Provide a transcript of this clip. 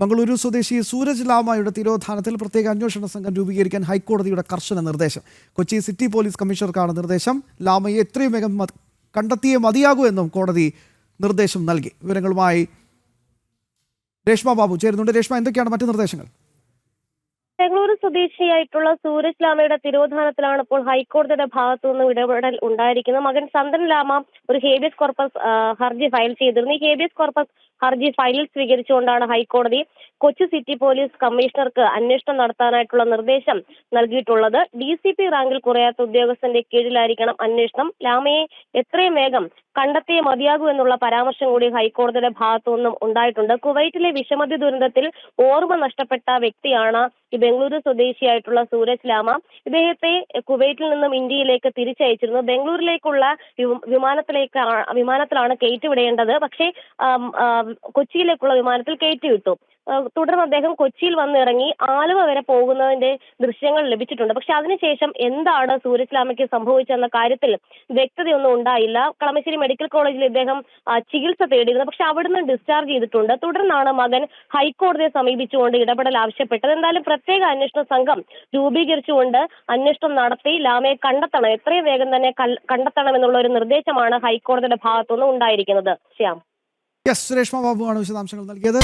മംഗളൂരു സ്വദേശി സൂരജ് ലാമയുടെ തിരോധാനത്തിൽ പ്രത്യേക അന്വേഷണ സംഘം രൂപീകരിക്കാൻ ഹൈക്കോടതിയുടെ കർശന നിർദ്ദേശം. കൊച്ചി സിറ്റി പോലീസ് കമ്മീഷണർക്കാണ് നിർദ്ദേശം. ലാമയെ എത്രയും വേഗം കണ്ടെത്തിയേ മതിയാകൂ എന്നും കോടതി നിർദ്ദേശം നൽകി. വിവരങ്ങളുമായി രേഷ്മ ബാബു ചേരുന്നുണ്ട്. രേഷ്മ എന്തൊക്കെയാണ് മറ്റു നിർദ്ദേശങ്ങൾ? ബംഗളൂരു സ്വദേശിയായിട്ടുള്ള സൂരജ് ലാമയുടെ തിരോധാനത്തിലാണ് ഇപ്പോൾ ഹൈക്കോടതിയുടെ ഭാഗത്തു നിന്നും ഇടപെടൽ ഉണ്ടായിരിക്കുന്നത്. മകൻ ചന്ദൻ ലാമ ഒരു ഹേബിയസ് കോർപ്പസ് ഹർജി ഫയൽ ചെയ്തിരുന്നു. ഈ ഹേബിയസ് കോർപ്പസ് ഹർജി ഫയലിൽ സ്വീകരിച്ചുകൊണ്ടാണ് ഹൈക്കോടതി കൊച്ചി സിറ്റി പോലീസ് കമ്മീഷണർക്ക് അന്വേഷണം നടത്താനായിട്ടുള്ള നിർദ്ദേശം നൽകിയിട്ടുള്ളത്. ഡി സി പി റാങ്കിൽ കുറയാത്ത ഉദ്യോഗസ്ഥന്റെ കീഴിലായിരിക്കണം അന്വേഷണം. ലാമയെ എത്രയും വേഗം കണ്ടെത്തിയേ മതിയാകൂ എന്നുള്ള പരാമർശം കൂടി ഹൈക്കോടതിയുടെ ഭാഗത്തു നിന്നും ഉണ്ടായിട്ടുണ്ട്. കുവൈറ്റിലെ വിഷമതി ദുരന്തത്തിൽ ഓർമ്മ നഷ്ടപ്പെട്ട വ്യക്തിയാണ് ഈ ബംഗളൂരു സ്വദേശിയായിട്ടുള്ള സൂരജ് ലാമ ഇദ്ദേഹത്തെ കുവൈറ്റിൽ നിന്നും ഇന്ത്യയിലേക്ക് തിരിച്ചയച്ചിരുന്നു. ബംഗളൂരിലേക്കുള്ള വിമാനത്തിലേക്ക് വിമാനത്തിലാണ് വിമാനത്തിലാണ് കയറ്റിവിടേണ്ടത് പക്ഷേ കൊച്ചിയിലേക്കുള്ള വിമാനത്തിൽ കയറ്റിവിട്ടു ആ, തുടർന്ന് അദ്ദേഹം കൊച്ചിയിൽ വന്നിറങ്ങി ആലുവ വരെ പോകുന്നതിന്റെ ദൃശ്യങ്ങൾ ലഭിച്ചിട്ടുണ്ട്. പക്ഷെ അതിനുശേഷം എന്താണ് സൂരജ് ലാമയ്ക്ക് സംഭവിച്ചെന്ന കാര്യത്തിൽ വ്യക്തതയൊന്നും ഉണ്ടായില്ല. കളമശ്ശേരി മെഡിക്കൽ കോളേജിൽ ഇദ്ദേഹം ചികിത്സ തേടിയിരുന്നു. പക്ഷെ അവിടുന്ന് ഡിസ്ചാർജ് ചെയ്തിട്ടുണ്ട്. തുടർന്നാണ് മകൻ ഹൈക്കോടതിയെ സമീപിച്ചുകൊണ്ട് ഇടപെടൽ ആവശ്യപ്പെട്ടത്. എന്തായാലും പ്രത്യേക അന്വേഷണ സംഘം രൂപീകരിച്ചുകൊണ്ട് അന്വേഷണം നടത്തി ലാമയെ കണ്ടെത്തണം. എത്രയും വേഗം തന്നെ കണ്ടെത്തണം എന്നുള്ള ഒരു നിർദ്ദേശമാണ് ഹൈക്കോടതിയുടെ ഭാഗത്തുനിന്ന് ഉണ്ടായിരിക്കുന്നത്. ശ്യാം. യെസ് സുരേഷ് ബാബുവാണ് വിശദാംശങ്ങൾ നൽകിയത്.